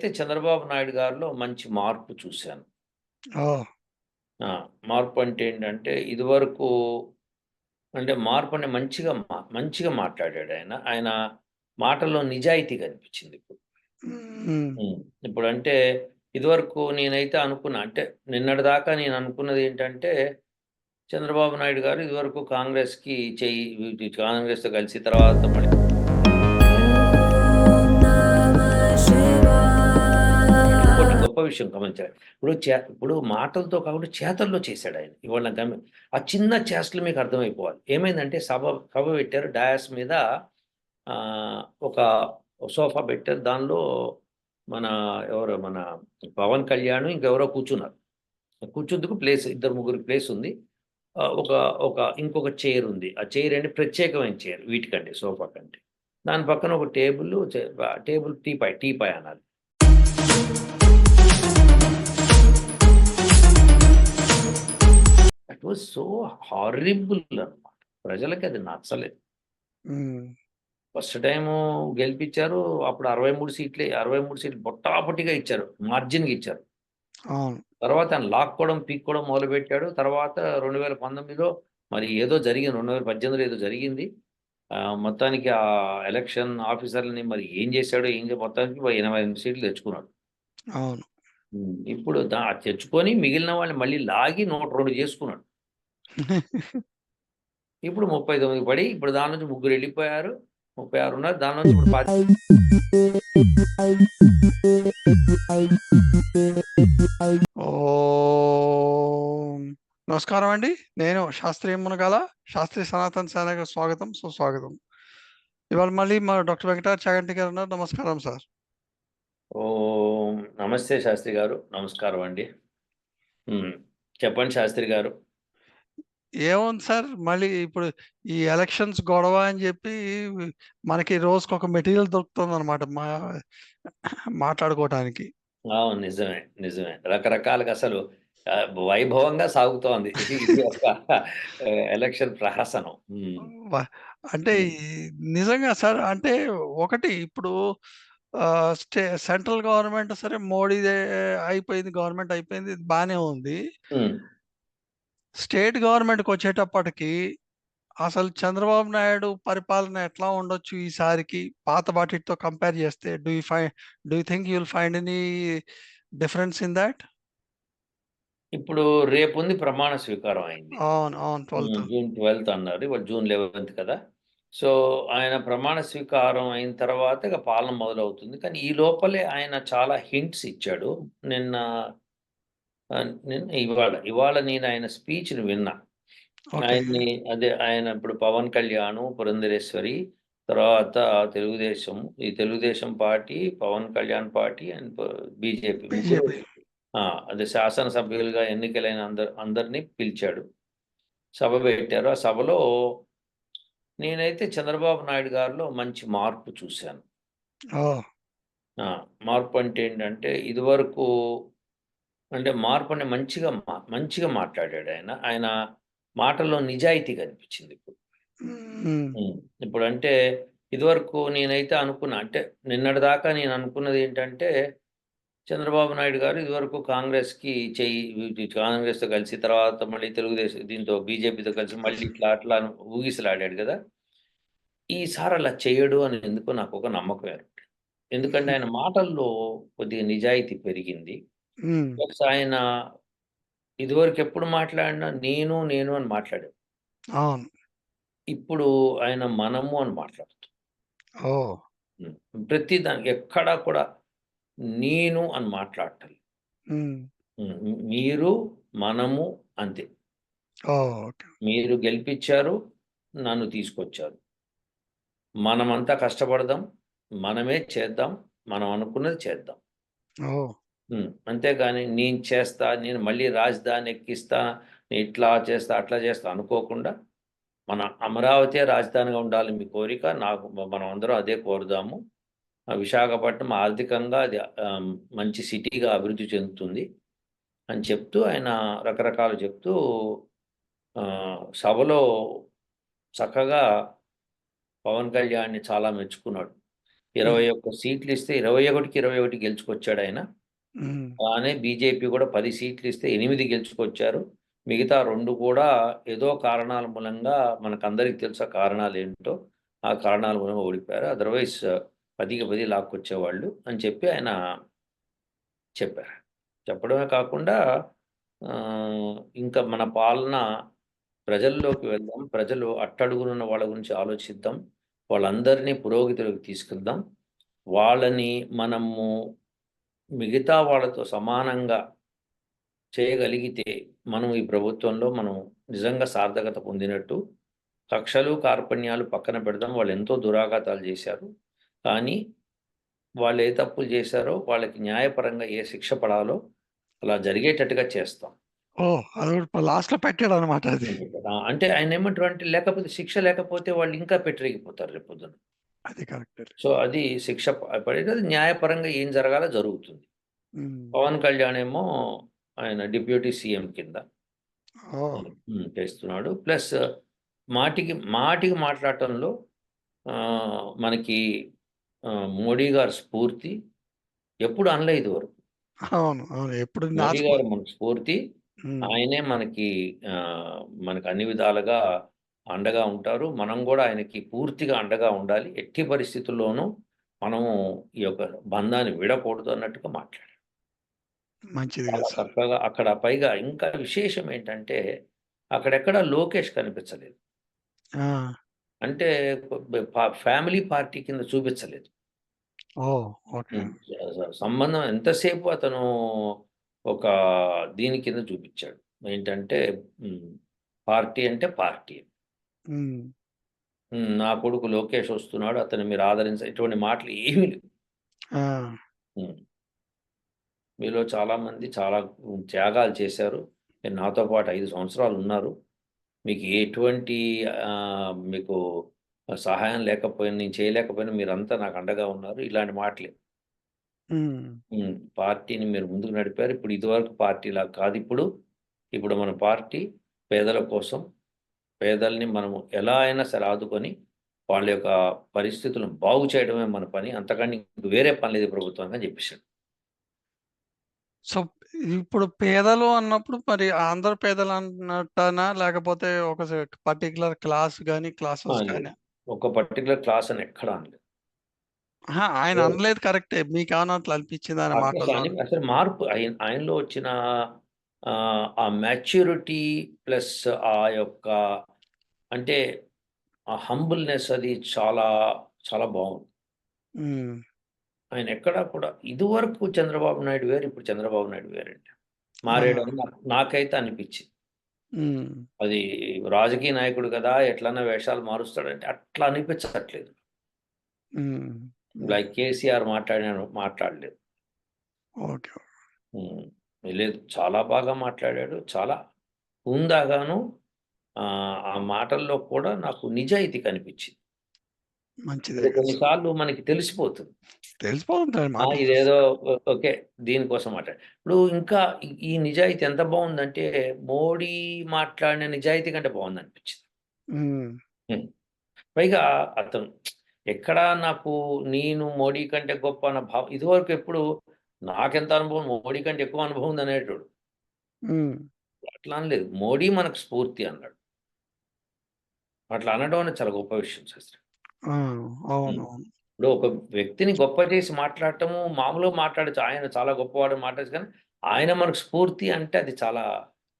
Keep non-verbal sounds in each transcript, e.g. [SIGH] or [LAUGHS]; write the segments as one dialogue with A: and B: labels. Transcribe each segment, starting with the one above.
A: నేనైతే చంద్రబాబు నాయుడు గారిలో మంచి మార్పు చూశాను. మార్పు అంటే ఏంటంటే, ఇదివరకు అంటే మార్పు అంటే మంచిగా మంచిగా మాట్లాడాడాయన. ఆయన మాటల్లో నిజాయితీ కనిపించింది ఇప్పుడు.
B: హ్మ్.
A: ఇప్పుడంటే ఇదివరకు నేనైతే అనుకున్నా అంటే నిన్నటిదాకా నేను అనుకున్నది ఏంటంటే, చంద్రబాబు నాయుడు గారు ఇదివరకు కాంగ్రెస్‌కి చెయ్యి కాంగ్రెస్‌తో కలిసి తర్వాత మళ్ళీ గొప్ప విషయం గమనించాలి. ఇప్పుడు చే ఇప్పుడు మాటలతో కాకుండా చేతల్లో చేశాడాయన. ఇవాళ గమ ఆ చిన్న చేష్టలు మీకు అర్థమైపోవాలి. ఏమైందంటే సభ సభ పెట్టారు. డయాస్ మీద ఒక సోఫా పెట్టారు. దానిలో మన ఎవరు మన పవన్ కళ్యాణ్ ఇంకెవరో కూర్చున్నారు. కూర్చుందుకు ప్లేస్ ఇద్దరు ముగ్గురికి ప్లేస్ ఉంది. ఒక ఒక ఇంకొక చైర్ ఉంది. ఆ చైర్ అంటే ప్రత్యేకమైన చైర్ వీటికంటే సోఫా కంటే. దాని పక్కన ఒక టేబుల్ టేబుల్ టీపాయ్ టీపాయ్ అనాలి. దట్ వాస్ సో హారిబుల్ అన్నమాట. ప్రజలకి అది నచ్చలేదు. ఫస్ట్ టైము గెలిపించారు. అప్పుడు 63 సీట్లే 63 సీట్లు పొట్టాపొట్టిగా ఇచ్చారు. మార్జిన్‌గా ఇచ్చారు. తర్వాత ఆయన లాక్కోవడం, పీక్కోవడం మొదలుపెట్టాడు. తర్వాత 2019లో మరి ఏదో జరిగింది. 2018లో ఏదో జరిగింది. మొత్తానికి ఆ ఎలక్షన్ ఆఫీసర్‌లని మరి ఏం చేశాడో ఏం మొత్తానికి 88 సీట్లు తెచ్చుకున్నాడు.
B: అవును.
A: ఇప్పుడు దా తెచ్చుకొని మిగిలిన వాళ్ళని మళ్ళీ లాగి 102 చేసుకున్నాడు. [LAUGHS] ఇప్పుడు 39 పడి ఇప్పుడు దాని నుంచి ముగ్గురు వెళ్ళిపోయారు. 36 ఉన్నారు. దాని నుంచి ఇప్పుడు.
B: నమస్కారం అండి. నేను శాస్త్రి మునగాల. శాస్త్రి సనాతన సేనకు స్వాగతం, సుస్వాగతం. ఇవాళ మళ్ళీ మా డాక్టర్ వెంకటార్ చాగంటి గారు ఉన్నారు. నమస్కారం సార్.
A: ఓం నమస్తే శాస్త్రి గారు. నమస్కారం అండి. చెప్పండి శాస్త్రి గారు.
B: ఏముంది సార్ మళ్ళీ ఇప్పుడు ఈ ఎలక్షన్స్ గొడవ అని చెప్పి మనకి రోజుకొక మెటీరియల్ దొరుకుతుందనమాట. మా మాట్లాడుకోవటానికి.
A: అవును. నిజమే. నిజమే. రకరకాలుగా అసలు వైభవంగా సాగుతోంది. ఒక ఎలక్షన్ ప్రహసనం.
B: అంటే నిజంగా సార్ అంటే ఒకటి ఇప్పుడు స్టే సెంట్రల్ గవర్నమెంట్ సరే మోడీదే అయిపోయింది. గవర్నమెంట్ అయిపోయింది. బానే ఉంది. స్టేట్ గవర్నమెంట్‌కొచ్చేటప్పటికి అసలు చంద్రబాబు నాయుడు పరిపాలన ఎట్లా ఉండొచ్చు ఈసారికి పాత వాటితో కంపేర్ చేస్తే do you phi do you think you will find any difference in that?
A: ఇప్పుడు రేపుంది ప్రమాణ స్వీకారం అయింది.
B: అవును. అవును. 12థ్.
A: జూన్ 12 అన్నారు. ఇవాళ జూన్ 11 కదా! సో, ఆయన ప్రమాణ స్వీకారం అయిన తర్వాత ఇక పాలన మొదలవుతుంది. కానీ ఈ లోపలే ఆయన చాలా హింట్స్ ఇచ్చాడు. నిన్న ఇవాళ, ఇవాళ నేను ఆయన స్పీచ్‌ని విన్నా. ఆయన్ని అదే ఆయన ఇప్పుడు పవన్ కళ్యాణ్, పురంధరేశ్వరి తర్వాత తెలుగుదేశం, ఈ Telugu Desam party, Pawan Kalyan party and BJP! అదే శాసనసభ్యులుగా ఎన్నికలైన అందరు అందరిని పిలిచాడు. సభ పెట్టారు. ఆ సభలో నేనైతే చంద్రబాబు నాయుడు గారిలో మంచి మార్పు చూశాను. మార్పు అంటే ఏంటంటే, ఇదివరకు అంటే మార్పు అంటే మంచిగా మా మంచిగా మాట్లాడాడాయన. ఆయన మాటల్లో నిజాయితీ కనిపించింది ఇప్పుడు.
B: హ్మ్.
A: ఇప్పుడంటే ఇదివరకు నేనైతే అనుకున్నా అంటే నిన్నటిదాకా నేను అనుకున్నది ఏంటంటే, చంద్రబాబు నాయుడు గారు ఇదివరకు కాంగ్రెస్‌కి చెయ్యి కాంగ్రెస్‌తో కలిసి తర్వాత మళ్ళీ తెలుగుదేశం దీంతో బీజేపీతో కలిసి మళ్ళీ ఇట్లా అట్లా ఊగిసలాడాడు కదా! ఈసారి అలా చేయడు అని ఎందుకో నాకొక నమ్మకం ఏర్పడింది. ఎందుకంటే ఆయన మాటల్లో కొద్దిగా నిజాయితీ పెరిగింది.
B: హ్మ్.
A: ప్లస్ ఆయన ఇదివరకు ఎప్పుడు మాట్లాడినా నేను, నేను అని మాట్లాడాడు.
B: అవును.
A: ఇప్పుడు ఆయన మనము అని.
B: ఓహ్!
A: హ్మ్. ప్రతి దానికి ఎక్కడా కూడా నేను అని మాట్లాడటం.
B: హ్మ్.
A: హ్మ్. మీరు, మనము అంతే.
B: ఓహ్! ఓకే.
A: మీరు గెలిపిచ్చారు. నన్ను తీసుకొచ్చారు. మనమంతా కష్టపడదాం. మనమే చేద్దాం. మనం అనుకున్నది చేద్దాం.
B: ఓహ్!
A: అంతేగాని నేను చేస్తా, నేను మళ్ళీ రాజధాని ఎక్కిస్తా, నేను ఇట్లా చేస్తా, అట్లా చేస్తా అనుకోకుండా, మన అమరావతియే రాజధానిగా ఉండాలి మీ కోరిక. నాకు మనం అందరం అదే కోరుదాము. విశాఖపట్నం ఆర్థికంగా అది మంచి సిటీగా అభివృద్ధి చెందుతుంది అని చెప్తూ ఆయన రకరకాలు చెప్తూ సభలో చక్కగా పవన్ కళ్యాణ్‌ని చాలా మెచ్చుకున్నాడు. ఇరవై ఒక్క సీట్లు ఇస్తే ఇరవై ఒకటికి ఇరవై ఒకటి గెలుచుకొచ్చాడు ఆయన అలానే బీజేపీ కూడా పది సీట్లు ఇస్తే ఎనిమిది గెలుచుకొచ్చారు. మిగతా రెండు కూడా ఏదో కారణాల మూలంగా మనకందరికి తెలుసు ఆ కారణాలు ఏంటో. ఆ కారణాల మూలంగా ఓడిపోయారు. అదర్వైజ్ పదికి పది లాక్కొచ్చేవాళ్ళు అని చెప్పి ఆయన చెప్పారు. చెప్పడమే కాకుండా ఇంకా మన పాలన ప్రజల్లోకి వెళ్దాం. ప్రజలు అట్టడుగునున్న వాళ్ళ గురించి ఆలోచిద్దాం. వాళ్ళందరినీ పురోగతిలోకి తీసుకెళ్దాం. వాళ్ళని మనము మిగతా వాళ్ళతో సమానంగా చేయగలిగితే మనం ఈ ప్రభుత్వంలో మనం నిజంగా సార్థకత పొందినట్టు కక్షలు కార్పణ్యాలు పక్కన పెడదాం. వాళ్ళు ఎంతో దురాఘాతాలు చేశారు. కానీ వాళ్ళు ఏ తప్పులు చేశారో వాళ్ళకి న్యాయపరంగా ఏ శిక్ష పడాలో అలా జరిగేటట్టుగా చేస్తాం.
B: ఓ అది లాస్ట్లో పెట్టాడు అనమాట అది.
A: అంటే ఆయన ఏమంటారు అంటే లేకపోతే శిక్ష లేకపోతే వాళ్ళు ఇంకా పెట్టిరిగిపోతారు రేపు పొద్దున.
B: అది కరెక్ట్
A: సో అది శిక్ష పడేది అది న్యాయపరంగా ఏం జరగాలో జరుగుతుంది. పవన్ కళ్యాణ్ ఏమో ఆయన డిప్యూటీ సీఎం కింద చేస్తున్నాడు. ప్లస్ మాటికి మాటికి మాట్లాడటంలో మనకి మోడీ గారి స్ఫూర్తి ఎప్పుడు అనలేదు వరకు
B: అవును అవును ఎప్పుడు
A: మోడీ గారు మనకు స్ఫూర్తి ఆయనే మనకి మనకు అన్ని విధాలుగా అండగా ఉంటారు. మనం కూడా ఆయనకి పూర్తిగా అండగా ఉండాలి. ఎట్టి పరిస్థితుల్లోనూ మనము ఈ యొక్క బంధాన్ని విడకూడదు అన్నట్టుగా మాట్లాడారు.
B: మంచిది
A: చక్కగా అక్కడ పైగా ఇంకా విశేషం ఏంటంటే అక్కడెక్కడ లోకేష్ కనిపించలేదు. అంటే ఫ్యామిలీ పార్టీ కింద చూపించలేదు. సంబంధం ఎంతసేపు అతను ఒక దీని కింద చూపించాడు. ఏంటంటే పార్టీ అంటే పార్టీ.
B: ఉమ్,
A: నా కొడుకు లోకేష్ వస్తున్నాడు అతను మీరు ఆదరించ ఇటువంటి మాటలు ఏమీ లేవు. ఉమ్. మీలో చాలామంది చాలా త్యాగాలు చేశారు. మీరు నాతో పాటు ఐదు సంవత్సరాలు ఉన్నారు. మీకు ఎటువంటి ఆ, మీకు సహాయం లేకపోయినా నేను చేయలేకపోయినా మీరంతా నాకు అండగా ఉన్నారు. ఇలాంటి మాటలే.
B: ఉమ్,
A: పార్టీని మీరు ముందుకు నడిపారు. ఇప్పుడు ఇదివరకు పార్టీలా కాదు. ఇప్పుడు ఇప్పుడు మన పార్టీ పేదల కోసం పేదల్ని మనము ఎలా అయినా సరే ఆదుకొని వాళ్ళ యొక్క పరిస్థితులను బాగు చేయడమే మన పని. అంతకని ఇంక వేరే పని లేదు ప్రభుత్వం అని చెప్పేసాడు
B: సో ఇప్పుడు పేదలు అన్నప్పుడు మరి అందరు పేదలు అన్నట్టనా? లేకపోతే ఒక పర్టికులర్ క్లాస్ కానీ క్లాసెస్
A: లేదు.
B: కానీ
A: ఒక పర్టికులర్ క్లాస్ అని ఎక్కడ అనలేదు.
B: ఆయన. అనలేదు కరెక్టే. మీకు ఏమన్నా అట్లా అనిపించింది
A: అని- అసలు మార్పు ఆయన ఆయనలో వచ్చిన ఆ మెచ్యూరిటీ ప్లస్ ఆ యొక్క అంటే ఆ హంబుల్నెస్ అది చాలా చాలా బాగుంది. ఆయన ఎక్కడా కూడా ఇదివరకు చంద్రబాబు నాయుడు వేరు ఇప్పుడు చంద్రబాబు నాయుడు వేరండి మారాడని నాకు- నాకైతే అనిపించింది. అది రాజకీయ నాయకుడు కదా ఎట్లన్నా వేషాలు మారుస్తాడంటే అట్లా అనిపించట్లేదు. లైక్ కేసీఆర్ మాట్లాడాను మాట్లాడలేదు. లేదు చాలా బాగా మాట్లాడాడు. చాలా హుందాగాను ఆ మాటల్లో కూడా నాకు నిజాయితీ కనిపించింది.
B: మంచిదే.
A: కొన్నిసార్లు మనకి తెలిసిపోతుంది.
B: తెలిసిపోతుంది మాట
A: ఇదేదో ఓకే దీనికోసం మాట్లాడు. ఇప్పుడు ఇంకా ఈ- నిజాయితీ ఎంత బాగుందంటే మోడీ మాట్లాడిన నిజాయితీ కంటే బాగుంది అనిపించింది పైగా అతను ఎక్కడా నాకు నేను మోడీ కంటే గొప్ప అన్న భావం ఇదివరకు ఎప్పుడు నాకెంత అనుభవం మోడీ కంటే ఎక్కువ అనుభవం ఉంది అనేటోడు అట్లా అనలేదు. మోడీ మనకు స్ఫూర్తి అన్నాడు. అట్లా అనడం అనేది చాలా గొప్ప విషయం శాస్త్రి.
B: అవును
A: ఇప్పుడు ఒక వ్యక్తిని గొప్ప చేసి మాట్లాడటము మామూలుగా మాట్లాడచ్చు. ఆయన చాలా గొప్పవాడు మాట్లాడచ్చు కానీ ఆయన మనకు స్ఫూర్తి అంటే అది చాలా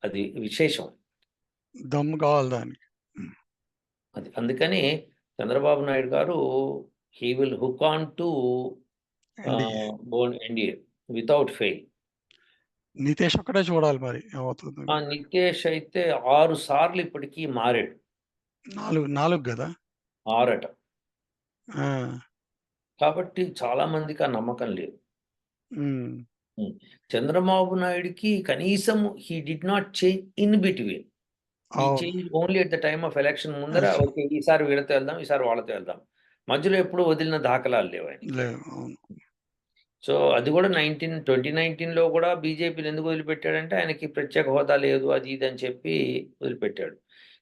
A: అది విశేషం.
B: దమ్ము కావాలి దానికి.
A: అది అందుకని చంద్రబాబు నాయుడు గారు he will hook on to. Bone NDA without fail
B: Nitish ఒక్కటే చూడాలి మరి ఏమవుతుంది.
A: నితేష్ అయితే ఆరు సార్లు ఇప్పటికీ మారాడు.
B: నాలుగు నాలుగు కదా?
A: ఆరట. కాబట్టి చాలా మందికి ఆ నమ్మకం లేదు. చంద్రబాబు నాయుడుకి కనీసం he did not change in between change only at the time of election ముందర. ఓకే ఈసారి వీళ్ళతో వెళ్దాం ఈసారి వాళ్ళతో వెళ్దాం. మధ్యలో ఎప్పుడు వదిలిన దాఖలాలు లేవు ఆయన సో అది కూడా నైన్టీన్ ట్వంటీ నైన్టీన్లో కూడా బీజేపీని ఎందుకు వదిలిపెట్టాడంటే ఆయనకి ప్రత్యేక హోదా లేదు అది ఇది అని చెప్పి వదిలిపెట్టాడు.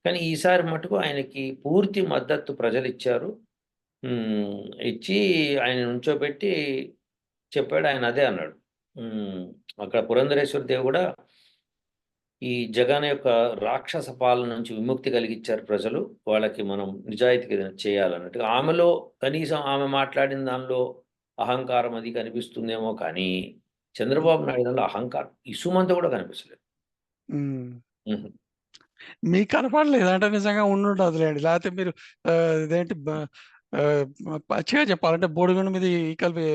A: కానీ ఈసారి మటుకు ఆయనకి పూర్తి మద్దతు ప్రజలు ఇచ్చారు. ఇచ్చి ఆయన నుంచోబెట్టి చెప్పాడు. ఆయన అదే అన్నాడు. అక్కడ పురంధరేశ్వర దేవి గూడా ఈ జగన్ యొక్క రాక్షస పాలన నుంచి విముక్తి కలిగిచ్చారు ప్రజలు. వాళ్ళకి మనం నిజాయితీగా ఏదైనా చేయాలన్నట్టుగా. ఆమెలో కనీసం ఆమె మాట్లాడిన దానిలో అహంకారం అది కనిపిస్తుందేమో కానీ, చంద్రబాబు నాయుడులో అహంకారం ఇసుమంత కూడా కనిపించలేదు.
B: మీకు కనపడలేదు. అంటే నిజంగా ఉండుండదులేండి. లేకపోతే మీరు ఆహ్, ఇదేంటి బ ఆహ్, పచ్చిగా చెప్పాలంటే బోడిగుండు మీద ఈకలు వే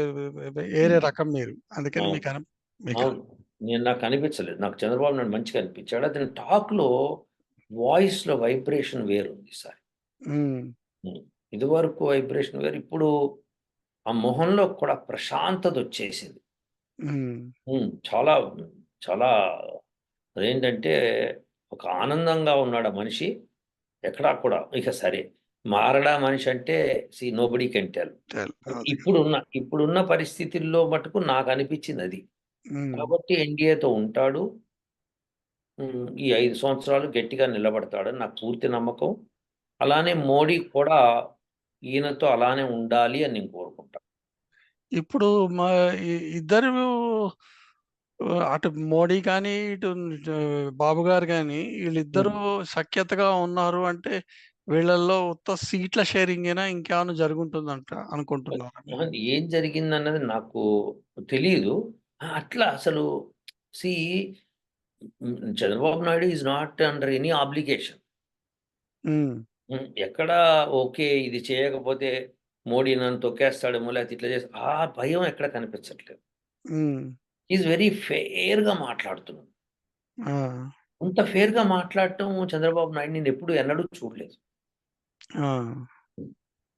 B: ఏరే. రకం మీరు. అందుకని
A: అవును.
B: మీకు
A: అవును. నేను నాకు కనిపించలేదు. నాకు చంద్రబాబు నాయుడు మంచిగా అనిపించాడు. అతని టాక్‌లో వాయిస్‌లో వైబ్రేషన్ వేరుంది ఈసారి.
B: హ్మ్.
A: హ్మ్. ఇదివరకు వైబ్రేషన్ వేరు. ఇప్పుడు ఆ మొహంలో కూడా ప్రశాంతతొచ్చేసింది.
B: హ్మ్.
A: హ్మ్. చాలా చాలా అదేంటంటే ఒక ఆనందంగా ఉన్నాడు ఆ మనిషి. ఎక్కడా కూడా ఇక సరే మారడా మనిషి అంటే see nobody can tell.
B: Tell అది.
A: ఇప్పుడున్న ఇప్పుడున్న పరిస్థితుల్లో మటుకు నాకనిపించిందది.
B: హ్మ్.
A: కాబట్టి ఎన్‌డీఏతో ఉంటాడు. ఈ 5 సంవత్సరాలు గట్టిగా నిలబడతాడని నాకు పూర్తి నమ్మకం. అలానే మోడీ కూడా ఈయనతో అలానే ఉండాలి అని నేను కోరుకుంటా.
B: ఇప్పుడు మా ఇద్దరు అటు మోడీ కానీ, ఇటు బాబు గారు గాని వీళ్ళిద్దరూ. సఖ్యతగా ఉన్నారు అంటే వీళ్ళల్లో ఉత్త సీట్ల షేరింగేనా ఇంకేమన్నా జరుగుంటుందంట అనుకుంటున్నారా మీరు?
A: అహా! ఏం జరిగిందన్నది నాకు తెలీదు. ఆ! అట్లా అసలు see. Chandrababu Naidu is not under any obligation.
B: Hmm.
A: ఎక్కడా ఓకే. ఇది చేయకపోతే మోడీ నన్ను తొక్కేస్తాడేమో లేకపోతే ఇట్లా చేసి ఆ భయం ఎక్కడ కనిపించట్లేదు. ఈస్ వెరీ ఫెయిర్‌గా మాట్లాడుతున్నాడు.
B: ఆ!
A: అంత ఫెయిర్‌గా మాట్లాడటం చంద్రబాబు నాయుడు నేనెప్పుడు ఎన్నడూ చూడలేదు.
B: ఆ!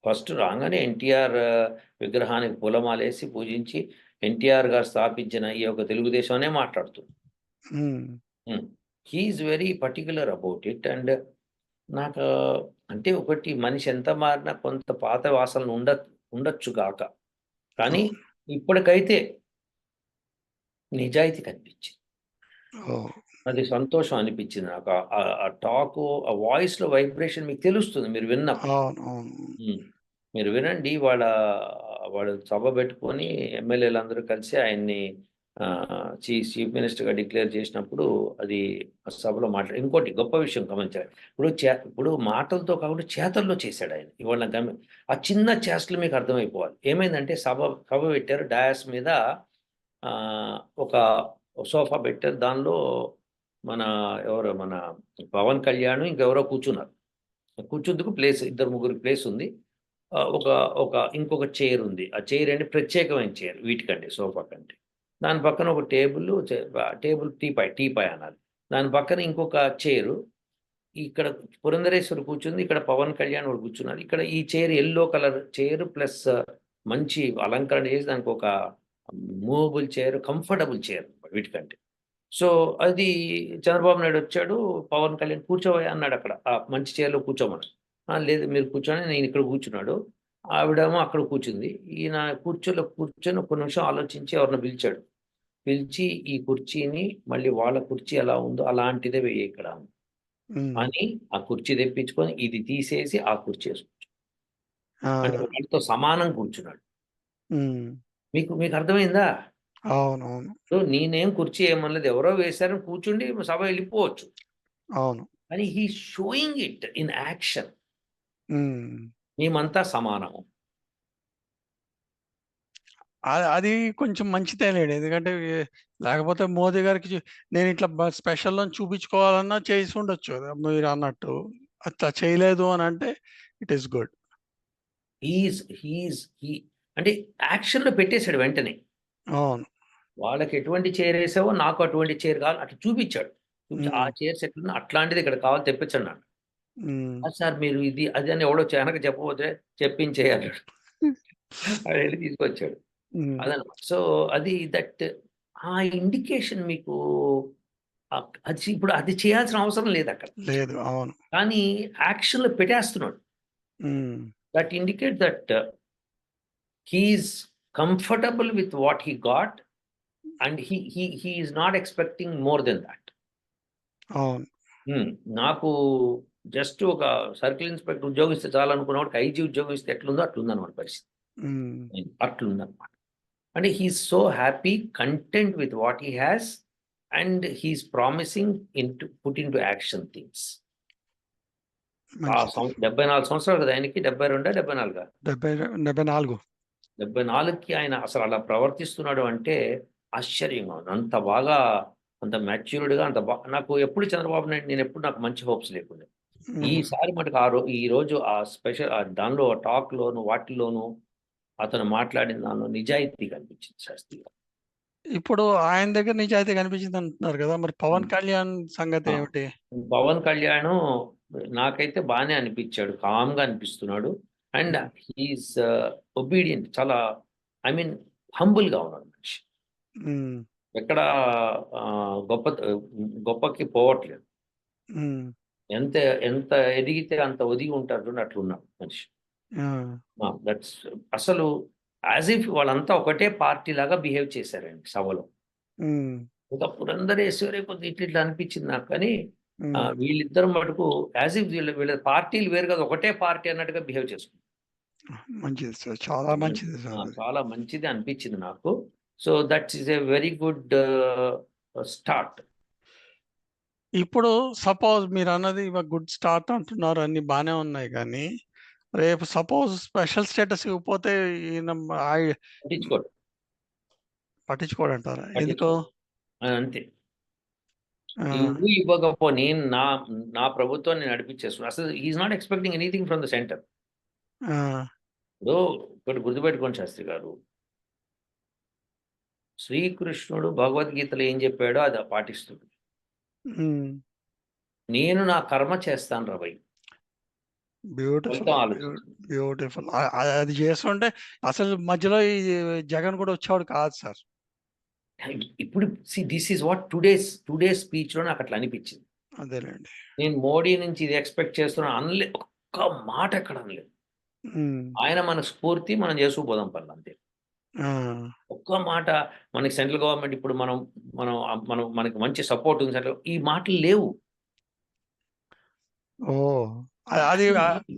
A: ఫస్ట్ రాంగానే ఎన్టీఆర్ విగ్రహానికి పూలమాలేసి పూజించి ఎన్టీఆర్ గారు స్థాపించిన ఈ యొక్క తెలుగుదేశం అనే మాట్లాడుతుంది.
B: హ్మ్.
A: హ్మ్. He is very particular about it. And నాకు అంటే ఒకటి మనిషి ఎంత మారినా కొంత పాత వాసనలు ఉండ ఉండొచ్చు గాక. కానీ. ఇప్పటికైతే నిజాయితీ కనిపించింది. అది సంతోషం అనిపించింది నాకు. ఆ టాకు, ఆ వాయిస్‌లో వైబ్రేషన్ మీకు తెలుస్తుంది మీరు విన్నప్పుడు. హ్మ్. మీరు వినండి వాళ్ళ వాడు సభ పెట్టుకొని ఎమ్మెల్యేలందరూ కలిసి ఆయన్ని చీఫ్ మినిస్టర్‌గా డిక్లేర్ చేసినప్పుడు అది సభలో మాట్లాడి ఇంకోటి గొప్ప విషయం గమనించాలి. ఇప్పుడు చే ఇప్పుడు మాటలతో కాకుండా చేతల్లో చేశాడాయన. ఇవాళ నాకు గమ ఆ చిన్న చేష్టలు మీకు అర్థమైపోవాలి. ఏమైందంటే సభ సభ పెట్టారు. డయాస్ మీద ఒక సోఫా పెట్టారు. దానిలో మన ఎవరు మన పవన్ కళ్యాణ్ ఇంకెవరో కూర్చున్నారు. కూర్చుందుకు ప్లేస్ ఇద్దరు ముగ్గురు ప్లేస్ ఉంది. ఒక ఒక ఇంకొక చైర్ ఉంది. ఆ చైర్ అంటే ప్రత్యేకమైన చైర్ వీటికంటే సోఫా కంటే. దాని పక్కన ఒక టేబుల్ టేబుల్ టీపాయ్, టీపాయ్ అనాలి. దాని పక్కన ఇంకొక చైరు. ఇక్కడ పురంధరేశ్వరి కూర్చుంది. ఇక్కడ పవన్ కళ్యాణ్ వాడు కూర్చున్నారు. ఇక్కడ ఈ chair yellow colour chair plus మంచి అలంకరణ చేసి దానికి ఒక మూవబుల్ చైర్, కంఫర్టబుల్ చైర్ వీటికంటే. సో, అది చంద్రబాబు నాయుడు వచ్చాడు. పవన్ కళ్యాణ్ కూర్చోవయ్యా అన్నాడక్కడ. ఆ మంచి చైర్‌లో కూర్చోమన్నాడు. ఆ! లేదు మీరు కూర్చోండి. నేను ఇక్కడ కూర్చున్నాడు. ఆవిడేమో అక్కడ కూర్చుంది. ఈయన కుర్చీలో కూర్చొని ఒక్క నిమిషం ఆలోచించి ఎవరినో పిలిచాడు. పిలిచి ఈ కుర్చీని మళ్ళీ వాళ్ళ కుర్చీ ఎలా ఉందో అలాంటిదే వెయ్యి ఇక్కడ. అని ఆ కుర్చీ తెప్పించుకొని ఇది తీసేసి ఆ కుర్చీ! అంటే వాళ్ళతో సమానం కూర్చున్నాడు. మీకు మీకు అర్థమైందా?
B: అవునవును.
A: సో, నేనేం కుర్చీ ఏమనలేదు. ఎవరో వేశారని కూర్చుండి సభ వెళ్ళిపోవచ్చు.
B: అవును.
A: కానీ he showing it in action. మేమంతా సమానము.
B: అది కొంచెం మంచిదేలెండి. ఎందుకంటే ఎ లేకపోతే మోదీ గారికి చు నేనిట్లా బ స్పెషల్‌లని చూపించుకోవాలన్నా చేసుండొచ్చు. మీరన్నట్టు. అట్లా చేయలేదు అనంటే it is good.
A: He is he is he అంటే యాక్షన్‌లో పెట్టేసాడు వెంటనే.
B: అవును.
A: వాళ్ళకి ఎటువంటి చైర్ ఏసావో నాకు అటువంటి చైర్ కావాలి అట్లా చూపించాడు. చూపించి ఆ. చైర్స్ ఎట్లున్నా అట్లాంటిది ఇక్కడ కావాలి తెప్పించండి అన్నాడు. ఆ! సార్ మీరు ఇది అది అని ఎవడో వెనక చెప్పబోతే చెప్పించేయి అన్నాడు. [LAUGHS] ఆడెళ్ళి తీసుకొచ్చాడు. అదనమాట. సో, అది దట్ ఆ ఇండికేషన్ మీకు అది ఇప్పుడు అది చేయాల్సిన అవసరం లేదక్కడ.
B: లేదు. అవును.
A: కానీ యాక్షన్‌లో పెట్టేస్తున్నాడు.
B: హ్మ్.
A: That indicate that he is comfortable with what he got and he he he is not expecting more than that.
B: అవును.
A: హ్మ్. నాకు జస్ట్ ఒక సర్కిల్ ఇన్స్పెక్టర్ ఉద్యోగం ఇస్తే చాలు అనుకున్నవాడికి ఐజీ ఉద్యోగం ఇస్తే ఎట్లుందో అట్లుందన్నమాట పరిస్థితి.
B: ఉమ్,
A: అట్లుందన్నమాట. అంటే he's so happy content with what he has and he's promising into put into action things డెబ్బై నాలుగు సంవత్సరాలు కదా ఆయనకి? డెబ్బై రెండా డెబ్బై నాలుగా?
B: డెబ్బై డెబ్బై నాలుగు.
A: డెబ్బై నాలుగుకి ఆయన అసలు అలా ప్రవర్తిస్తున్నాడు అంటే ఆశ్చర్యంగా ఉంది అంత బాగా అంత మ్యాచ్యూర్డ్గా అంత బాగా నాకు ఎప్పుడు చంద్రబాబు నాయుడు నేను ఎప్పుడు నాకు మంచి హోప్స్ లేకుండా ఈసారి మటుకు ఆ రో ఈ రోజు ఆ స్పెషల్ దానిలో టాక్ లోను వాటిలోను అతను మాట్లాడిన దానిలో నిజాయితీ కనిపించింది శాస్త్రి.
B: ఇప్పుడు ఆయన దగ్గర నిజాయితీ కనిపించింది అంటున్నారు కదా మరి పవన్. కళ్యాణ్ సంగతి. ఏమిటి
A: పవన్ కళ్యాణ్ నాకైతే బాగానే అనిపించాడు కామ్గా అనిపిస్తున్నాడు అండ్ హీఈస్ ఒబీడియంట్ చాలా ఐ మీన్ హంబుల్గా ఉన్నాడు మనిషి. ఎక్కడ గొప్ప గొప్పకి పోవట్లేదు. ఎంత ఎంత ఎదిగితే అంత ఒదిగి ఉంటారు అట్లున్నాడు మనిషి. దట్స్ అసలు యాజ్ ఇఫ్ వాళ్ళంతా ఒకటే పార్టీ లాగా బిహేవ్ చేశారండి సభలో. ఇంకా పురంధరేశ్వరి కొద్ది ఇట్లా ఇట్లా అనిపించింది నాకు కానీ వీళ్ళిద్దరు మటుకు యాజ్ ఇఫ్ వీళ్ళ వీళ్ళ పార్టీలు వేరు కదా ఒకటే పార్టీ అన్నట్టుగా బిహేవ్ చేసుకుంటారు
B: మంచిది సార్. చాలా మంచిది. సార్.
A: చాలా మంచిది అనిపించింది నాకు. So that's is a very good start.
B: ఇప్పుడు సపోజ్ మీరు అన్నది గుడ్ స్టార్ట్ అంటున్నారు అన్ని బాగానే ఉన్నాయి కానీ రేపు సపోజ్ స్పెషల్ స్టేటస్ ఇవ్వకపోతే ఆయ-
A: పట్టించుకోడు.
B: పట్టించుకోడంటారా? ఎందుకు?
A: పట్టించుకోడు. అంతే.
B: ఆ,
A: ఇవ్వు ఇవ్వకపో నేను నా నా ప్రభుత్వాన్ని నడిపించేస్తున్నాను అసలు is not expecting anything from the centre ఇప్పుడు ఒకటి గుర్తుపెట్టుకోండి శాస్త్రి గారు. శ్రీకృష్ణుడు భగవద్గీతలో ఏం చెప్పాడో అది పాటిస్తుంది. నేను నా కర్మ చేస్తాను రవై.
B: బ్యూటిఫుల్. బ్యూటిఫుల్. అది చేస్తుంటే అసలు మధ్యలో జగన్ కూడా వచ్చేవాడు కాదు సార్.
A: ఇప్పుడు see this is what today's today's స్పీచ్లో నాకు అట్లా అనిపించింది.
B: అదేలేండి.
A: నేను మోడీ నుంచి ఇది ఎక్స్పెక్ట్ చేస్తున్నాను అనలే ఒక్క మాట ఎక్కడ అనలేదు. ఆయన మన స్ఫూర్తి మనం చేసుకుపోదాం పనులు అంతే. ఒక్క మాట మనకి సెంట్రల్ గవర్నమెంట్ ఇప్పుడు మనం మనం మనం మనకి మంచి సపోర్ట్ ఉంది సెంట్రల్ ఈ మాటలు లేవు.
B: ఓ! అది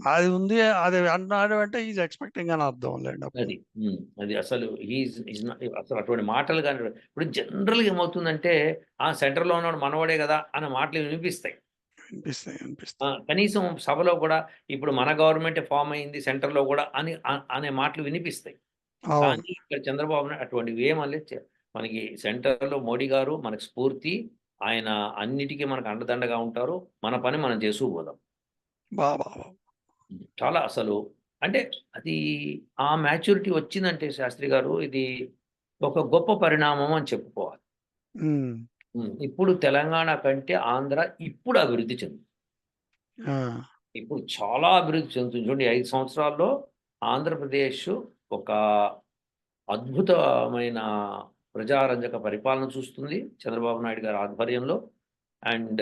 B: అది ఉంది అది అన్నాడు అంటే ఈజ్ ఎక్స్పెక్టింగ్ అని అర్థం లేండి అప్పుడు.
A: అది అది అసలు ఈజ్ అసలు అటువంటి మాటలు కానీ ఇప్పుడు జనరల్గా ఏమవుతుందంటే ఆ సెంటర్లో ఉన్నాడు మనవాడే కదా అన్న మాటలు వినిపిస్తాయి.
B: అనిపిస్తాయి అనిపిస్తాయి.
A: కనీసం సభలో కూడా ఇప్పుడు మన గవర్నమెంట్ ఫామ్ అయింది సెంటర్లో కూడా అని అనే మాటలు వినిపిస్తాయి. కానీ ఇక్కడ చంద్రబాబు నాయుడు అటువంటివి ఏమల్లే మనకి సెంటర్లో మోడీ గారు మనకు స్ఫూర్తి ఆయన అన్నిటికీ మనకు అండదండగా ఉంటారు. మన పని మనం చేసుకుపోదాం
B: బాబా
A: చాలా అసలు అంటే అది ఆ మ్యాచ్యూరిటీ వచ్చిందంటే శాస్త్రి గారు ఇది ఒక గొప్ప పరిణామం అని చెప్పుకోవాలి. ఇప్పుడు తెలంగాణ కంటే ఆంధ్ర ఇప్పుడు అభివృద్ధి చెందుతుంది.
B: ఆ,
A: ఇప్పుడు చాలా అభివృద్ధి చెందుతుంది. చూడండి ఐదు సంవత్సరాల్లో ఆంధ్రప్రదేశ్ ఒక అద్భుతమైన ప్రజారంజక పరిపాలన చూస్తుంది చంద్రబాబు నాయుడు గారి ఆధ్వర్యంలో. అండ్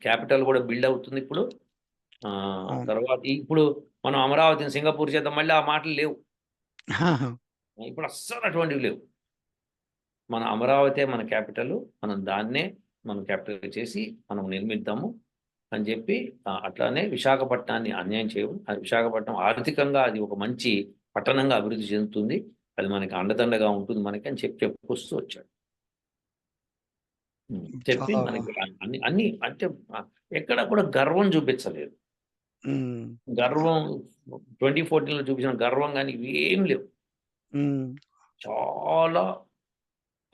A: క్యాపిటల్ కూడా బిల్డ్ అవుతుంది ఇప్పుడు. తర్వాత ఇప్పుడు మనం అమరావతిని సింగపూర్ చేద్దాం మళ్ళీ ఆ మాటలు లేవు. ఇప్పుడు అస్సలు అటువంటివి లేవు. మన అమరావతి మన క్యాపిటల్ మనం దాన్నే మనం క్యాపిటల్ చేసి మనం నిర్మిద్దాము అని చెప్పి అట్లానే విశాఖపట్నాన్ని అన్యాయం చేయము విశాఖపట్నం ఆర్థికంగా అది ఒక మంచి పట్టణంగా అభివృద్ధి చెందుతుంది. అది మనకి అండదండగా ఉంటుంది మనకి అని చెప్పి చెప్పుకొస్తూ వచ్చాడు. చెప్పి మనకి అన్ని అన్ని అంటే ఎక్కడ కూడా గర్వం చూపించలేదు. గర్వం ట్వంటీ ఫోర్టీన్లో చూపించిన గర్వం కానీ ఇవి ఏం లేవు చాలా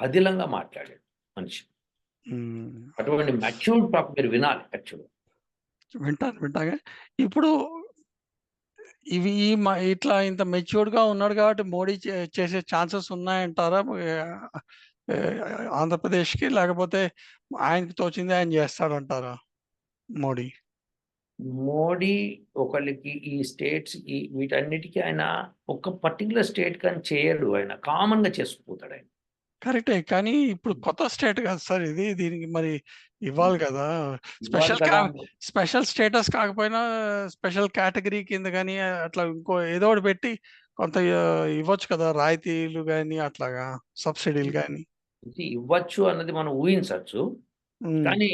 A: అదిలంగా మాట్లాడాడు మనిషి. అటువంటి మ్యాచ్యూర్డ్ పాప మీరు వినాలి యాక్చువల్గా.
B: వింటాను వింటాగా ఇప్పుడు ఇవి ఈ ఇట్లా ఇంత మెచ్యూర్డ్గా ఉన్నాడు కాబట్టి మోడీ చేసే ఛాన్సెస్ ఉన్నాయంటారా? ఆంధ్రప్రదేశ్కి లేకపోతే ఆయనకి తోచింది ఆయన చేస్తాడంటారా మోడీ?
A: మోడీ ఒకళ్ళకి ఈ స్టేట్స్ ఈ వీటన్నిటికీ ఆయన ఒక పర్టికులర్ స్టేట్ కానీ చేయడు ఆయన. కామన్గా చేసుకుపోతాడు ఆయన.
B: కరెక్టే. కానీ ఇప్పుడు కొత్త స్టేట్ కదా సార్ ఇది. దీనికి మరి ఇవ్వాలి కదా. స్పెషల్ స్పెషల్ స్టేటస్ కాకపోయినా స్పెషల్ కేటగిరీ కింద కానీ అట్లా ఇంకో ఏదో ఒకటి పెట్టి కొంత ఇవ్వచ్చు కదా. రాయితీలు కానీ అట్లాగా సబ్సిడీలు కానీ
A: ఇవ్వచ్చు అన్నది మనం ఊహించవచ్చు. కానీ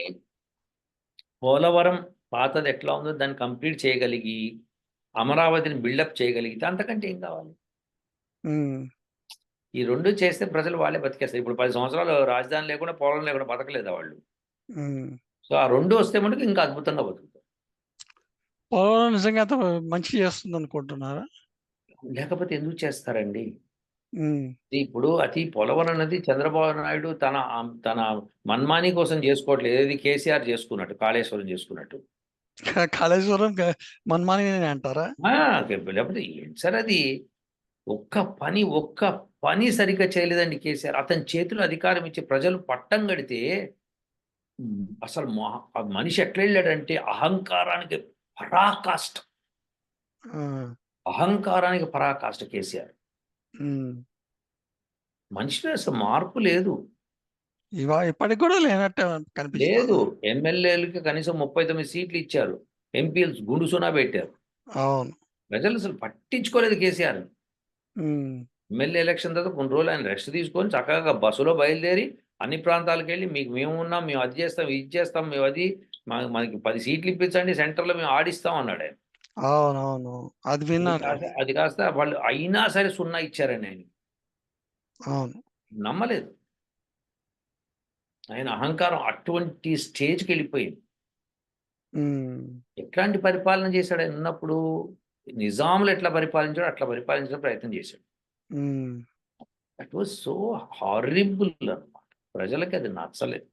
A: పోలవరం పాతది ఎట్లా ఉందో దాన్ని కంప్లీట్ చేయగలిగి అమరావతిని బిల్డప్ చేయగలిగితే అంతకంటే ఏం కావాలి? ఈ రెండు చేస్తే ప్రజలు వాళ్ళే బతికేస్తారు. ఇప్పుడు పది సంవత్సరాలు రాజధాని లేకుండా పోలవరం లేకుండా బతకలేదా వాళ్ళు. సో ఆ రెండు వస్తే మటుకు ఇంకా అద్భుతంగా బతుకుతారు.
B: పోలవరం నిజంగా మంచి చేస్తుంది అనుకుంటున్నారా
A: లేకపోతే ఎందుకు చేస్తారండి? ఇప్పుడు అతి పోలవరం అనేది చంద్రబాబు నాయుడు తన తన మన్మాని కోసం చేసుకోవట్లేదు. ఏది కేసీఆర్ చేసుకున్నట్టు కాళేశ్వరం చేసుకున్నట్టు.
B: కాళేశ్వరం మన్మాని అంటారా?
A: లేకపోతే సార్ అది? ఒక్క పని ఒక్క పని సరిగ్గా చేయలేదండి కేసీఆర్. అతని చేతిలో అధికారం ఇచ్చి ప్రజలు పట్టం కడితే అసలు మనిషి ఎట్లా వెళ్ళాడంటే అహంకారానికి పరాకాష్ట. అహంకారానికి పరాకాష్ట కేసీఆర్. మనిషిలో అసలు మార్పు లేదు.
B: ఇప్పటికి కూడా లేనట్టే
A: లేదు. ఎమ్మెల్యేలకి కనీసం ముప్పై తొమ్మిది సీట్లు ఇచ్చారు. ఎంపీలు గుండు సున్నా పెట్టారు.
B: అవును.
A: ప్రజలు అసలు పట్టించుకోలేదు కేసీఆర్ ఎమ్మెల్యే ఎలక్షన్ తర్వాత కొన్ని రోజులు ఆయన రెస్ట్ తీసుకొని చక్కగా బస్సులో బయలుదేరి అన్ని ప్రాంతాలకు వెళ్ళి మీకు మేము ఉన్నాం మేము అది చేస్తాం ఇది చేస్తాం మేము అది మా- మనకి పది సీట్లు ఇప్పించండి సెంటర్లో మేము ఆడిస్తాం అన్నాడు ఆయన.
B: అవునవును. అది విన్నాను
A: కాస్త- అది కాస్త వాళ్ళు అయినా సరే సున్నా ఇచ్చారని ఆయన.
B: అవును.
A: నమ్మలేదు. ఆయన అహంకారం అటువంటి స్టేజ్కి వెళ్ళిపోయింది. ఎట్లాంటి పరిపాలన చేశాడు ఆయన ఉన్నప్పుడు? నిజాములు ఎట్లా పరిపాలించాడో అట్లా పరిపాలించడం ప్రయత్నం చేశాడు. దట్ వాజ్ సో హారిబుల్ అన్నమాట. ప్రజలకి అది నచ్చలేదు.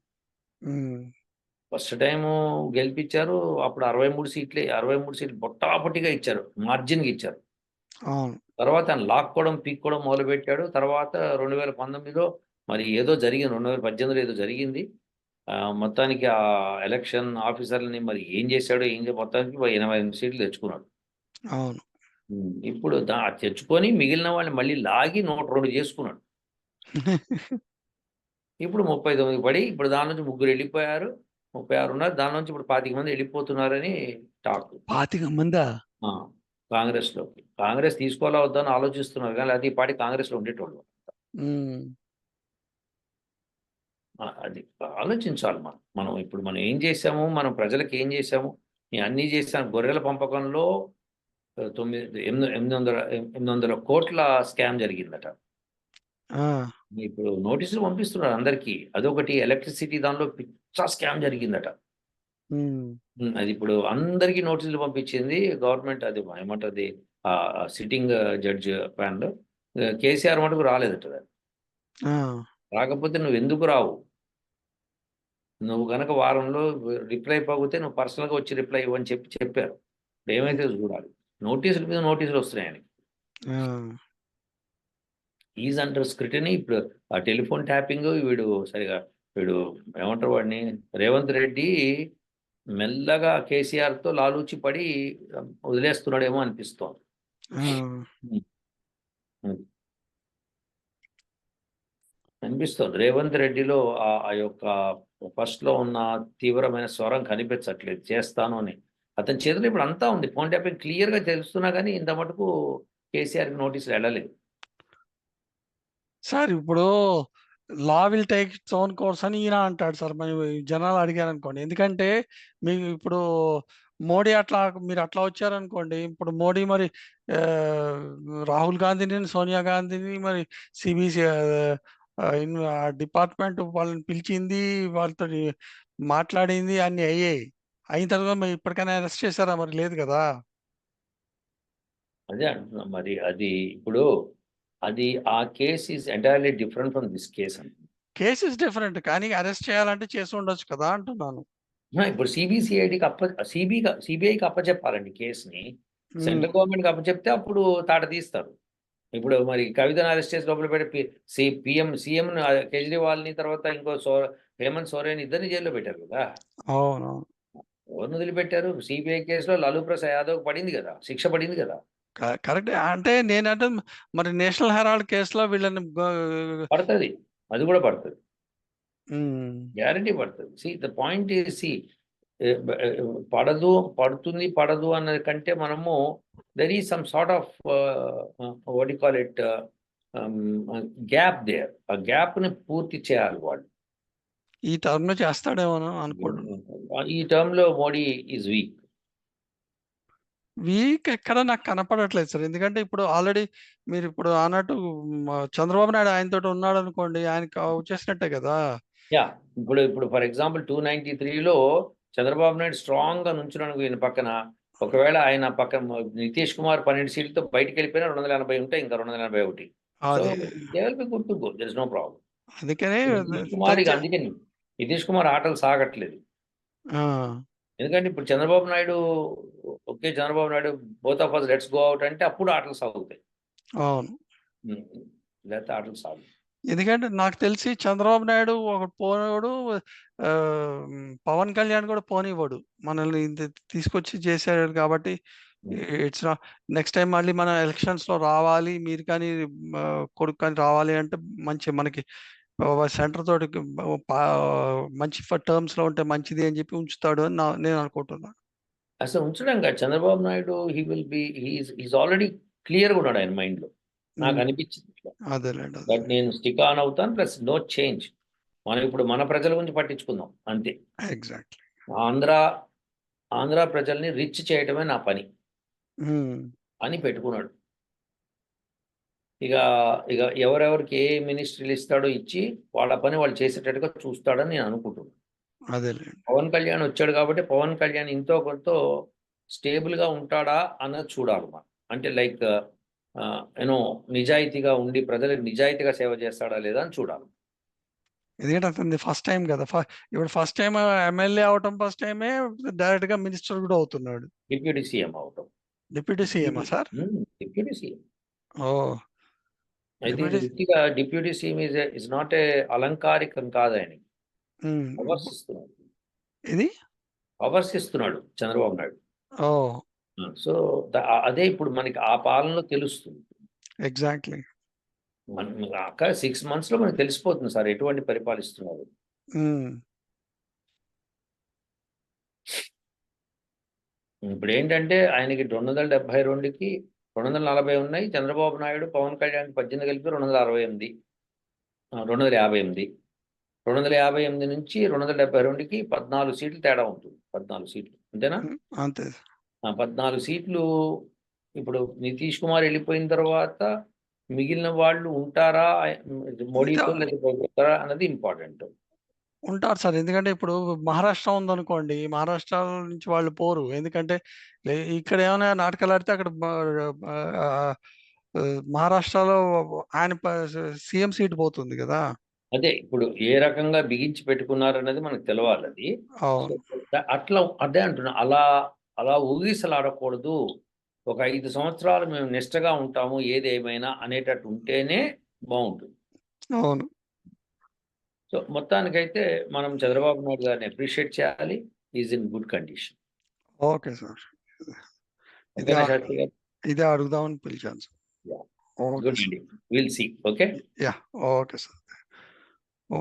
A: ఫస్ట్ టైము గెలిపించారు అప్పుడు అరవై మూడు సీట్లే అరవై మూడు సీట్లు బొట్టాపొట్టిగా ఇచ్చారు మార్జిన్కి ఇచ్చారు. తర్వాత ఆయన లాక్కోవడం పీక్కోవడం మొదలుపెట్టాడు. తర్వాత రెండు వేల పంతొమ్మిదిలో మరి ఏదో జరిగింది రెండు వేల పద్దెనిమిదిలో ఏదో జరిగింది. మొత్తానికి ఆ ఎలక్షన్ ఆఫీసర్ని మరి ఏం చేశాడో ఏం మొత్తానికి ఎనభై ఎనిమిది సీట్లు తెచ్చుకున్నాడు.
B: అవును.
A: ఇప్పుడు దా తెచ్చుకొని మిగిలిన వాళ్ళని మళ్ళీ లాగి నూట రెండు చేసుకున్నాడు. ఇప్పుడు ముప్పై తొమ్మిది పడి ఇప్పుడు దాని నుంచి ముగ్గురు వెళ్ళిపోయారు. ముప్పై ఆరు ఉన్నారు. దాని నుంచి ఇప్పుడు పాతిక మంది వెళ్ళిపోతున్నారని టాక్.
B: పాతిక మందా?
A: ఆ, కాంగ్రెస్లోకి. కాంగ్రెస్ తీసుకోవాలా వద్దా అని ఆలోచిస్తున్నారు. కానీ అది ఈ పాటి కాంగ్రెస్లో ఉండేటోళ్ళు.
B: ఉమ్,
A: ఆ, అది ఆలోచించాలి మనం. మనం ఇప్పుడు మనం ఏం చేసాము మనం ప్రజలకు ఏం చేసాము నేను అన్నీ చేశాను. గొర్రెల పంపకంలో తొమ్మిది ఎనిమిది ఎనిమిది వందల ఎనిమిది వందల కోట్ల స్కామ్ జరిగిందట. ఇప్పుడు నోటీసులు పంపిస్తున్నారు అందరికీ. అదొకటి ఎలక్ట్రిసిటీ దానిలో పిచ్చా స్కామ్ జరిగిందట. అది ఇప్పుడు అందరికీ నోటీసులు పంపించింది గవర్నమెంట్ అది ఏమంటది ఆ సిట్టింగ్ జడ్జ్ ప్యానల్ కేసీఆర్ మటుకు రాలేదట రాకపోతే నువ్వు ఎందుకు రావు? నువ్వు గనక వారంలో రిప్లై పోగితే నువ్వు పర్సనల్గా వచ్చి రిప్లై ఇవ్వని చెప్పి చెప్పారు. ఏమైతే చూడాలి. నోటీసుల మీద నోటీసులు వస్తున్నాయి ఆయనకి. ఈజ్ అండర్ స్క్రిటనీ ఇప్పుడు ఆ టెలిఫోన్ ట్యాపింగ్ వీడు సరిగా వీడు ఏమంటారు వాడిని? రేవంత్ రెడ్డి మెల్లగా కేసీఆర్తో లాలూచి పడి వదిలేస్తున్నాడేమో అనిపిస్తోంది. అనిపిస్తుంది. రేవంత్ రెడ్డిలో ఆ ఆ యొక్క ఫస్ట్లో ఉన్న తీవ్రమైన స్వరం కనిపించట్లేదు. చేస్తాను అని. అతని చేతిలో ఇప్పుడు అంతా ఉంది. ఫోన్ ట్యాపింగ్ క్లియర్గా తెలుస్తున్నా కానీ ఇంత మటుకు కేసీఆర్కి నోటీసులు వెళ్ళలేదు.
B: సార్ ఇప్పుడు law will take its own course అని ఈయన అంటాడు సార్. మరి జనాలు అడిగారు అనుకోండి ఎందుకంటే మీకు ఇప్పుడు మోడీ అట్లా మీరు అట్లా వచ్చారనుకోండి. ఇప్పుడు మోడీ మరి రాహుల్ గాంధీని సోనియా గాంధీని మరి సిబిసి డిపార్ట్మెంట్ వాళ్ళని పిలిచింది వాళ్ళతో మాట్లాడింది అన్ని అయ్యాయి. అయిన తర్వాత మరి ఇప్పటికైనా అరెస్ట్ చేశారా మరి? లేదు కదా?
A: అదే అంటున్నా మరి అది ఇప్పుడు అది ఆ case is entirely different from this case
B: case is different కానీ అరెస్ట్ చేయాలంటే చేసి ఉండొచ్చు కదా అంటున్నాను.
A: ఇప్పుడు సిబిసిఐడికి అప్ప సిబి సిబిఐకి అప్పచెప్పాలండి కేసుని. సెంట్రల్ గవర్నమెంట్కి అప్పచెప్తే అప్పుడు తాట తీస్తారు. ఇప్పుడు మరి కవితను అరెస్ట్ చేసి లోపల పెట్టి సి పిఎం సీఎం కేజ్రీవాల్ని తర్వాత ఇంకో సో హేమంత్ సోరేన్ ఇద్దరిని జైల్లో పెట్టారు కదా?
B: అవును
A: ఎవరిని వదిలిపెట్టారు? సిబిఐ కేసులో లాలూ ప్రసాద్ యాదవ్ పడింది కదా శిక్ష పడింది కదా.
B: కరెక్ట్. అంటే నేనంటే మరి నేషనల్ హెరాల్డ్ కేసులో వీళ్ళని
A: పడుతుంది. అది కూడా పడుతుంది. గ్యారంటీ పడుతుంది. సి ద పాయింట్ సి పడదు పడుతుంది పడదు అన్నది కంటే మనము దెర్ ఈ some sort of what call it gap there ఆ గ్యాప్ని పూర్తి చేయాలి వాళ్ళు.
B: ఈ టర్మ్లో చేస్తాడేమో అనుకుంటున్నాను
A: ఈ టర్మ్లో మోడీ ఈజ్ వీక్.
B: వీక్ ఎక్కడ నాకు కనపడట్లేదు సార్. ఎందుకంటే ఇప్పుడు ఆల్రెడీ మీరు ఇప్పుడు అన్నట్టు చంద్రబాబు నాయుడు ఆయనతో ఉన్నాడు అనుకోండి ఆయనకి వచ్చేసినట్టే కదా.
A: యా ఇప్పుడు ఇప్పుడు ఫర్ ఎగ్జాంపుల్ టూ నైన్టీ త్రీలో చంద్రబాబు నాయుడు స్ట్రాంగ్గా నుంచున్నాను ఈయన పక్కన. ఒకవేళ ఆయన పక్కన నితీష్ కుమార్ పన్నెండు సీట్లతో బయటికి వెళ్ళిపోయినా రెండు వందల ఎనభై ఉంటాయి ఇంకా రెండు వందల ఎనభై ఒకటి. సో
B: అదే
A: they will be good to go there is no problem
B: అందుకనే
A: నితీష్ కుమార్ ఇక అందుకే నితీష్ కుమార్ ఆటలు సాగట్లేదు. ఎందుకంటే ఇప్పుడు Chandrababu Naidu okay Chandrababu Naidu both of us let's go out అంటే అప్పుడు ఆటలు సాగుతాయి.
B: అవును.
A: లేకపోతే ఆటలు సాగు
B: ఎందుకంటే నాకు తెలిసి చంద్రబాబు నాయుడు ఒక పోనివాడు పవన్ కళ్యాణ్ కూడా పోనివ్వడు. మనల్ని ఇంత తీసుకొచ్చి చేశాడు కాబట్టి ఇట్స్ నెక్స్ట్ టైం మళ్ళీ మన ఎలక్షన్స్లో రావాలి మీరు కానీ కొడుకు కానీ రావాలి అంటే మంచి మనకి సెంటర్ తోటి మంచి టర్మ్స్లో ఉంటే మంచిది అని చెప్పి ఉంచుతాడు అని నేను అనుకుంటున్నాను
A: అసలు ఉంచడం కాదు. Chandrababu Naidu he will be he's already క్లియర్గా ఉన్నాడు ఆయన mind లో. నాకు అనిపించింది.
B: అదేలేండి
A: బట్ నేను స్టిక్ ఆన్ అవుతాను ప్లస్ నో చేంజ్ మనం ఇప్పుడు మన ప్రజల గురించి పట్టించుకుందాం అంతే.
B: ఎగ్జాక్ట్లీ
A: ఆంధ్ర ఆంధ్ర ప్రజల్ని రిచ్ చేయటమే నా పని. అని పెట్టుకున్నాడు. ఇక ఇక ఎవరెవరికి ఏ మినిస్ట్రీలు ఇస్తాడో ఇచ్చి వాళ్ళ పని వాళ్ళు చేసేటట్టుగా చూస్తాడని నేను అనుకుంటున్నాను
B: అదేలేండి.
A: పవన్ కళ్యాణ్ వచ్చాడు కాబట్టి పవన్ కళ్యాణ్ ఇంతో కొంత స్టేబుల్గా ఉంటాడా అన్నది చూడాలి మనం. అంటే లైక్ యూనో నిజాయితీగా ఉండి ప్రజలకు నిజాయితీగా సేవ చేస్తాడా లేదా అని చూడాలి.
B: ఎందుకంటే అతనిది ఫస్ట్ టైం కదా. ఇప్పుడు ఫస్ట్ టైం ఎమ్మెల్యే అవటం ఫస్ట్ టైమే డైరెక్ట్గా మినిస్టర్ కూడా అవుతున్నాడు.
A: డిప్యూటీ సీఎం అవటం.
B: Deputy CM sir?
A: Deputy CM.
B: ఓ.
A: అయితే
B: Deputy-
A: వృత్తిగా deputy CM is is not a అలంకారికం కాదు ఆయన.
B: ఉమ్.
A: పవర్స్ ఇస్తున్నాడు
B: ఇది?
A: పవర్స్ ఇస్తున్నాడు చంద్రబాబు నాయుడు.
B: ఓ.
A: సో అదే ఇప్పుడు మనకి ఆ పాలనలో తెలుస్తుంది.
B: ఎగ్జాక్ట్లీ
A: మన అక్క సిక్స్ మంత్స్లో మనకు తెలిసిపోతుంది సార్ ఎటువంటి పరిపాలిస్తున్నారు ఇప్పుడు ఏంటంటే ఆయనకి రెండు వందల డెబ్బై రెండుకి రెండు వందల నలభై ఉన్నాయి. చంద్రబాబు నాయుడు పవన్ కళ్యాణ్ పద్దెనిమిది కలిపి రెండు వందల అరవై ఎనిమిది. రెండు వందల యాభై ఎనిమిది. రెండు వందల యాభై ఎనిమిది నుంచి రెండు వందల డెబ్బై రెండుకి పద్నాలుగు సీట్లు తేడా ఉంటుంది. పద్నాలుగు సీట్లు. అంతేనా?
B: అంతే.
A: పద్నాలుగు సీట్లు ఇప్పుడు నితీష్ కుమార్ వెళ్ళిపోయిన తర్వాత మిగిలిన వాళ్ళు ఉంటారా? మోడీతో లేకపోతే పోతారా అన్నది ఇంపార్టెంట్
B: ఉంటారు సార్. ఎందుకంటే ఇప్పుడు మహారాష్ట్ర ఉందనుకోండి మహారాష్ట్ర నుంచి వాళ్ళు పోరు. ఎందుకంటే లే- ఇక్కడ ఏమైనా నాటకాలు ఆడితే అక్కడ బ- మహారాష్ట్రలో ఆయన సీఎం సీట్ పోతుంది కదా.
A: అదే ఇప్పుడు ఏ రకంగా బిగించి పెట్టుకున్నారు అన్నది మనకు తెలవాలి అది.
B: అవును.
A: ద- అట్లా అదే అంటున్నా. అలా అలా ఊగిసలాడకూడదు. ఒక ఐదు సంవత్సరాలు మేము నిష్టగా ఉంటాము ఏది ఏమైనా అనేటట్టు ఉంటేనే బాగుంటుంది.
B: అవును.
A: సో మొత్తానికైతే మనం చంద్రబాబు నాయుడు గారిని అప్రిషియేట్ చేయాలి. Is in good condition.
B: Okay sir. ఇది అడుగుదామని పిలిచాను సార్.
A: గుడ్ అండి will see okay
B: yeah. Okay sir. Oh